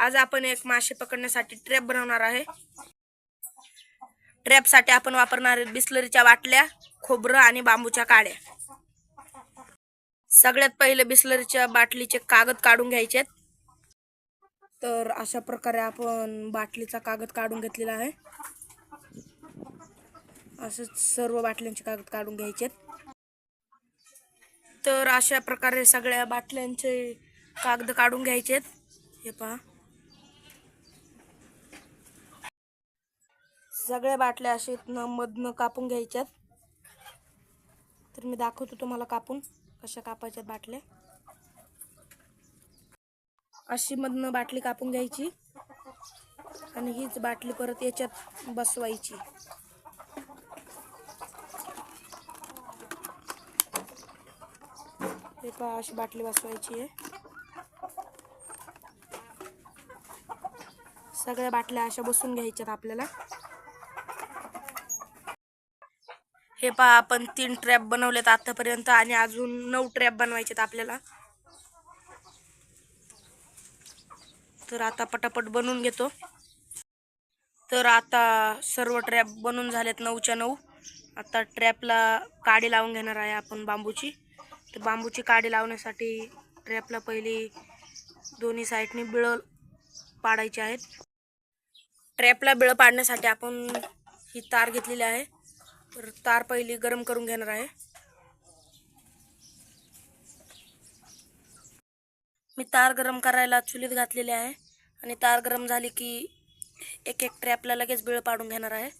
आज आपण एक मासे पकडण्यासाठी ट्रॅप बनवणार आहे. ट्रॅपसाठी आपण वापरणार आहे बिस्लरीच्या बाटल्या खोबरं आणि बांबूच्या काड्या. सगळ्यात पहिले बिस्लरीच्या बाटलीचे कागद काढून घ्यायचे तर अशा प्रकारे आपण बाटलीचा कागद काढून घेतलेला आहे. असंच सर्व बाटल्यांचे कागद काढून घ्यायचे तर अशा प्रकारे सगळ्या बाटल्यांचे कागद काढून घ्यायचेत हे पहा. सगळ्या बाटल्या असे मधनं कापून घ्यायच्यात. तर मी दाखवतो तुम्हाला कापून कशा कापायच्यात बाटल्या. अशी मधनं बाटली कापून घ्यायची. आणि हीच बाटली परत याच्यात बसवायची. हे पहा अशी बाटली बसवायची आहे. सगळ्या बाटल्या अशा बसून घ्यायच्यात आपल्याला. हे पहा आपण तीन ट्रॅप बनवलेत आतापर्यंत आणि अजून नऊ ट्रॅप बनवायचेत आपल्याला. तर आता पटापट बनवून घेतो. तर आता सर्व ट्रॅप बनून झालेत नऊच्या नऊ. आता ट्रॅपला काडी लावून घेणार आहे आपण बांबूची. तर बांबूची काडी लावण्यासाठी ट्रॅपला पहिली दोन्ही साईडनी बिळं पाडायची आहेत. ट्रॅपला बिळं पाडण्यासाठी आपण ही तार घेतलेली आहे. तर तार पहिली गरम करून घेणार आहे. मी तार गरम करायला चुलीत घातलेली आहे आणि तार गरम झाली की एक एक ट्रॅपला लगेच बिळ पाडून घेणार आहे.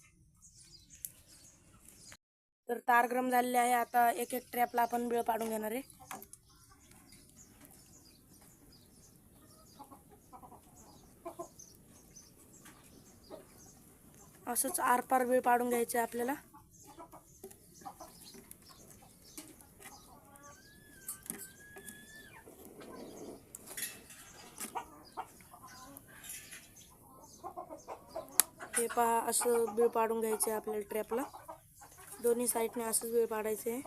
तर तार गरम झालेली आहे आता एक एक ट्रॅपला आपण बिळ पाडून घेणार आहे. असंच आरपार वेळ पाडून घ्यायचं आहे आपल्याला. हे पहा असं बिळ पाडून घ्यायचं आहे आपल्याला ट्रॅपला दोन्ही साईडने असंच बिळ पाडायचं आहे.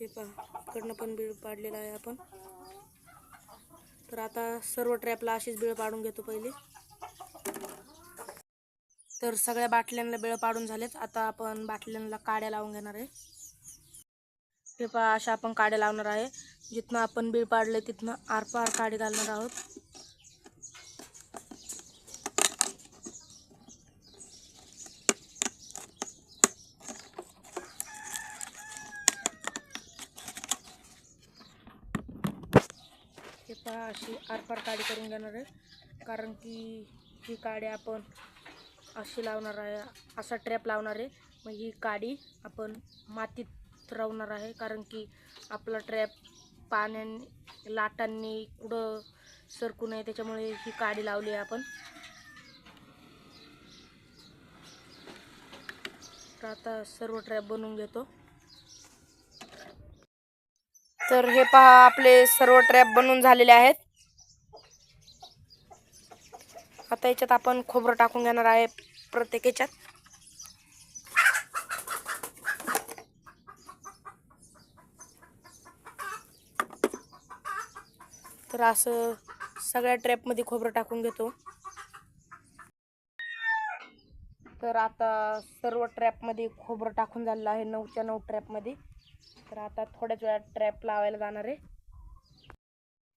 हे पहा इकडनं पण बिळ पाडलेलं आहे आपण. तर आता सर्व ट्रॅपला अशीच बिळ पाडून घेतो पहिले. तर सगळ्या बाटल्यांना बिळ पाडून झालेत. आता आपण बाटल्यांना काड्या लावून घेणार आहे. हे पहा अशा आपण काड्या लावणार आहे. जिथनं आपण बिळ पाडले तिथनं आरपार काडी घालणार आहोत हे पहा अशी आरपार काडी करून घेणार आहे. कारण की ही काडी आपण अशी लावणार आहे असा ट्रॅप लावणार आहे. मग ही काडी आपण मातीत रावणार आहे. कारण की आपला ट्रॅप पाण्याने लाटांनी कुठं सरकू नये त्याच्यामुळे ही काडी लावली आहे आपण. तर आता सर्व ट्रॅप बनवून घेतो. तर हे पहा आपले सर्व ट्रॅप बनवून झालेले आहेत. आता याच्यात आपण खोबरं टाकून घेणार आहे प्रत्येक याच्यात. तर असं सगळ्या ट्रॅपमध्ये खोबरं टाकून घेतो. तर आता सर्व ट्रॅपमध्ये खोबरं टाकून झालेलं आहे नऊच्या नऊ ट्रॅपमध्ये तर आता थोड्याच वेळात ट्रॅप लावायला जाणार आहे.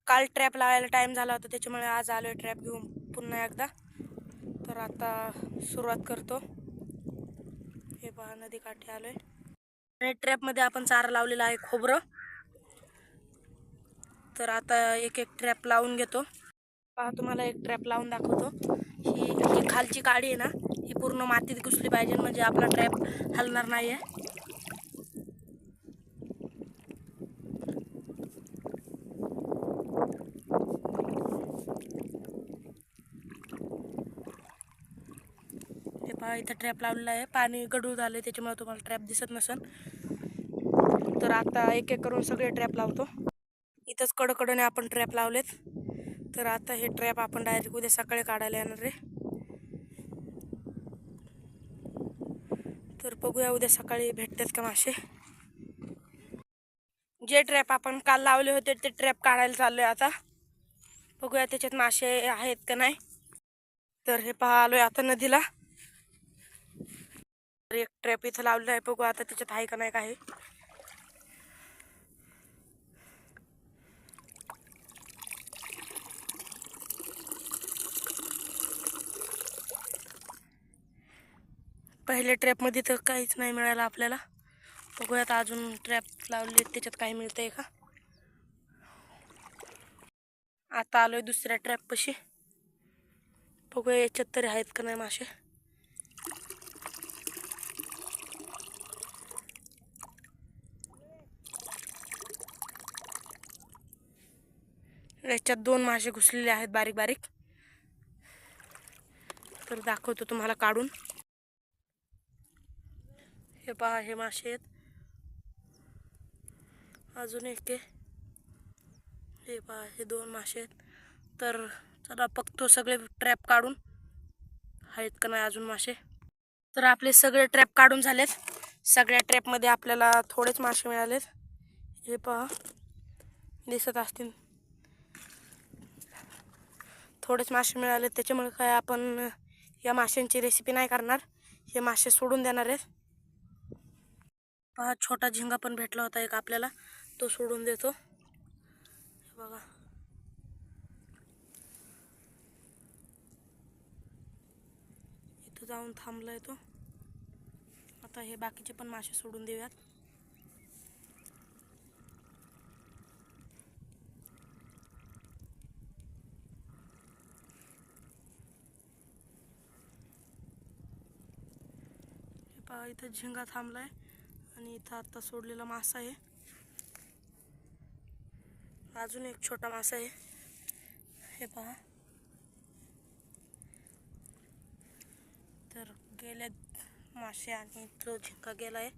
काल ट्रॅप लावायला टाइम झाला होता त्याच्यामुळे आज आलोय ट्रॅप घेऊन. पुन्हा एकदा. तर आता सुरुवात करतो. हे पहा नदी काठी आलोय. रेड ट्रॅपमध्ये आपण चारा लावलेला आहे खोबरं. तर आता एक एक ट्रॅप लावून घेतो. पहा तुम्हाला एक ट्रॅप लावून दाखवतो. ही ही खालची काडी आहे ना ही पूर्ण मातीत घुसली पाहिजे म्हणजे आपला ट्रॅप हलणार नाही आहे पहा इथं ट्रॅप लावलेला आहे. पाणी गडूळ झालं त्याच्यामुळे तुम्हाला ट्रॅप दिसत नसेल. तर आता एक एक करून सगळे ट्रॅप लावतो. इथंच कडकडने आपण ट्रॅप लावलेत. तर आता हे ट्रॅप आपण डायरेक्ट उद्या सकाळी काढायला येणार आहे. तर बघूया उद्या सकाळी भेटतात का मासे. जे ट्रॅप आपण काल लावले होते ते ट्रॅप काढायला चाललोय आता. बघूया त्याच्यात मासे आहेत का नाही. तर हे पहा आहे आता नदीला. तर एक ट्रॅप इथं लावलेला आहे. बघू आता त्याच्यात आहे का नाही काय. पहिल्या ट्रॅपमध्ये तर काहीच नाही मिळालं आपल्याला. बघूयात अजून ट्रॅप लावले त्याच्यात काही मिळतंय का? आता आलोय दुसऱ्या ट्रॅप पशी. बघूया याच्यात तरी आहेत का नाही मासे. याच्यात दोन मासे घुसलेले आहेत बारीक बारीक. तर दाखवतो तुम्हाला काढून. हे पहा हे मासे आहेत. अजून एक आहे. हे पहा हे दोन मासे आहेत. तर चला बघतो सगळे ट्रॅप काढून. आहेत का नाही अजून मासे? तर आपले सगळे ट्रॅप काढून झालेत. सगळ्या ट्रॅपमध्ये आपल्याला थोडेच मासे मिळालेत. हे पहा दिसत असतील. थोडेच मासे मिळाले त्याच्यामुळे काय आपण या माशांची रेसिपी नाही करणार. हे मासे सोडून देणार आहेत. पहा छोटा झिंगा पण भेटला होता एक आपल्याला. तो सोडून देतो. बघा. इथं जाऊन थांबलाय तो. आता हे बाकीचे पण मासे सोडून देऊयात. पहा इथं झिंगा थांबलाय. आणि इथं आत्ता सोडलेला मासा आहे. अजून एक छोटा मासा आहे. हे पहा. तर गेले मासे आणि तो झिंगा आहे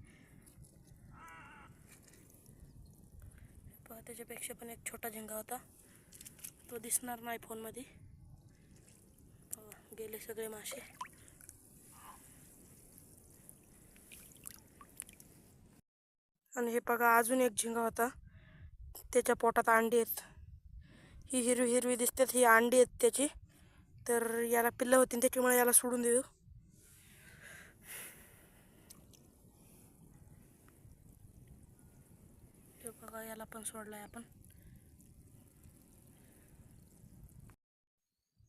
पहा त्याच्यापेक्षा पण एक छोटा झिंगा होता. तो दिसणार नाही फोनमध्ये. पहा, गेले सगळे मासे. आणि हे बघा अजून एक झिंगा होता. त्याच्या पोटात अंडी आहेत. ही हिरवी हिरवी दिसतात ही अंडी आहेत त्याची. तर याला पिल्लं होती त्याच्यामुळे याला सोडून देऊ. हे बघा याला पण सोडलाय आपण.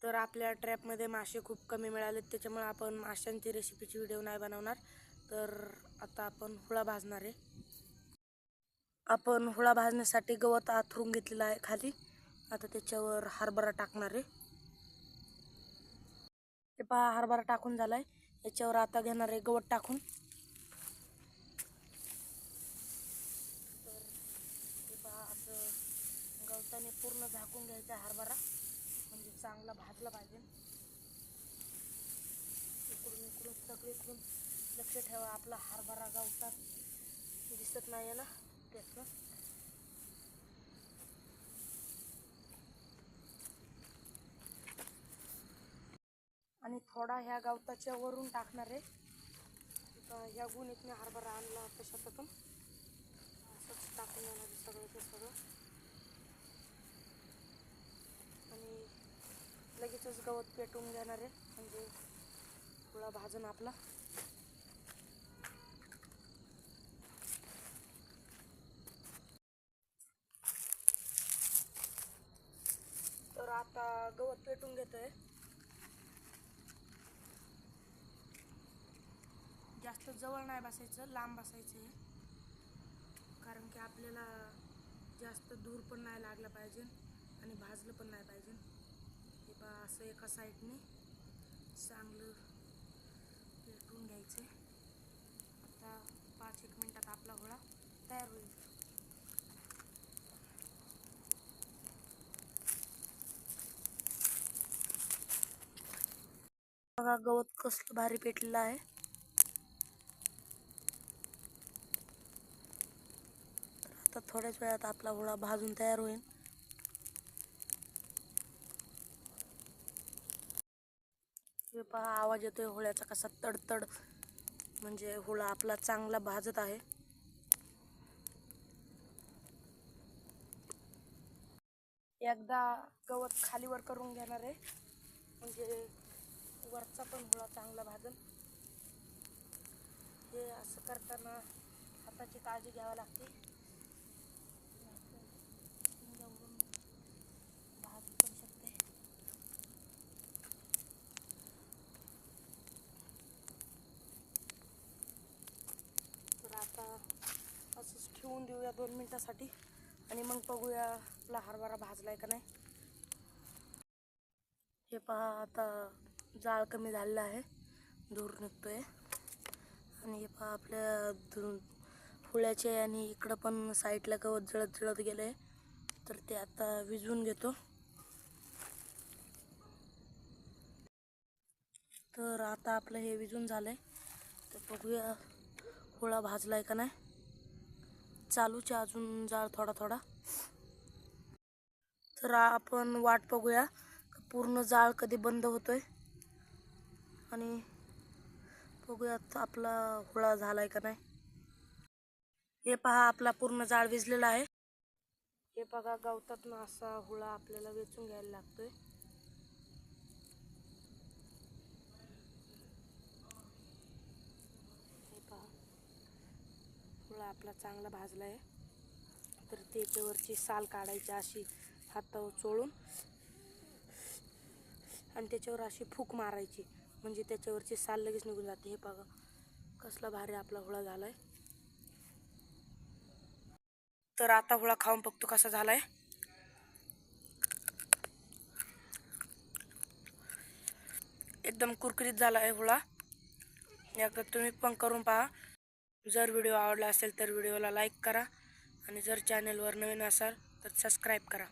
तर आपल्या ट्रॅपमध्ये मासे खूप कमी मिळालेत त्याच्यामुळे आपण माशांची रेसिपीची व्हिडिओ नाही बनवणार. तर आता आपण हुळा भाजणार आहे. आपण हुळा भाजण्यासाठी गवत आथरून घेतलेलं आहे खाली. आता त्याच्यावर हरभरा टाकणार आहे. हे पहा हरभरा टाकून झालाय. याच्यावर आता घेणार आहे गवत टाकून. तर हे पहा असं गवताने पूर्ण झाकून घ्यायचा हरभरा. म्हणजे चांगला भाजला पाहिजे. इकडून इकडून सगळीकडून लक्ष ठेवा आपला हरभरा गवतात. दिसत नाही आहे ना? त्याचं आणि थोडा ह्या गवताच्या वरून टाकणार आहे. ह्या गुणीत मी हरभरा आणला होता शेतातून. असंच टाकून येणार सगळं ते सगळं. आणि लगेचच गवत पेटवून घेणार आहे. म्हणजे थोडा भाजून आपला. आता गवत पेटून घेतोय. जास्त जवळ नाही बसायचं लांब बसायचं आहे कारण की आपल्याला जास्त दूर पण नाही लागलं पाहिजे आणि भाजलं पण नाही पाहिजे. हे बा असं एका साईडने चांगलं पेटून घ्यायचं आता पाच एक मिनटात आपला गोळा तयार होईल. बघा गवत कसलं भारी पेटलेलं आहे. तर आता थोड्याच वेळात आपला होळा भाजून तयार होईल. हे पहा आवाज येतोय होळ्याचा कसा तडतड. म्हणजे होळा आपला चांगला भाजत आहे. एकदा गवत खालीवर करून घेणार आहे. म्हणजे वरचा पण हुळा चांगला भाजल हे असं करताना हाताची काळजी घ्यावी लागते. भाजू पण शकते तर आता असंच ठेवून देऊया दोन मिनटासाठी आणि मग बघूया आपला हरभरा भाजलाय का नाही. हे पहा आता जाळ कमी झालेलं आहे. धूर निघतोय. आणि हे पहा आपल्या धु फुल्याचे आणि इकडं पण साईडला गवत जळत जळत गेलंय. तर ते आता विजवून घेतो. तर आता आपलं हे विजून झालंय. तर बघूया पोळा भाजलाय का नाही. चालूच आहे अजून जाळ थोडा थोडा. तर आपण वाट बघूया पूर्ण जाळ कधी बंद होतोय. आणि बघूयात आपला हुळा झालाय का नाही. हे पहा आपला पूर्ण जाळ विजलेला आहे. हे बघा गवतात ना असा हुळा आपल्याला वेचून घ्यायला लागतोय. पहा हुळा आपला चांगला भाजला आहे तर त्याच्यावरची साल काढायची अशी हातावर चोळून आणि त्याच्यावर अशी फूक मारायची. म्हणजे त्याच्यावरची साल लगेच निघून जाते. हे बघा कसला भारी आपला हुळा झालाय. तर आता हुळा खाऊन बघतो कसा झालाय. एकदम कुरकुरीत झाला आहे हुळा. एकदा तुम्ही पण करून पहा. जर व्हिडिओ आवडला असेल तर व्हिडिओला लाईक करा आणि जर चॅनलवर नवीन असाल तर सबस्क्राईब करा.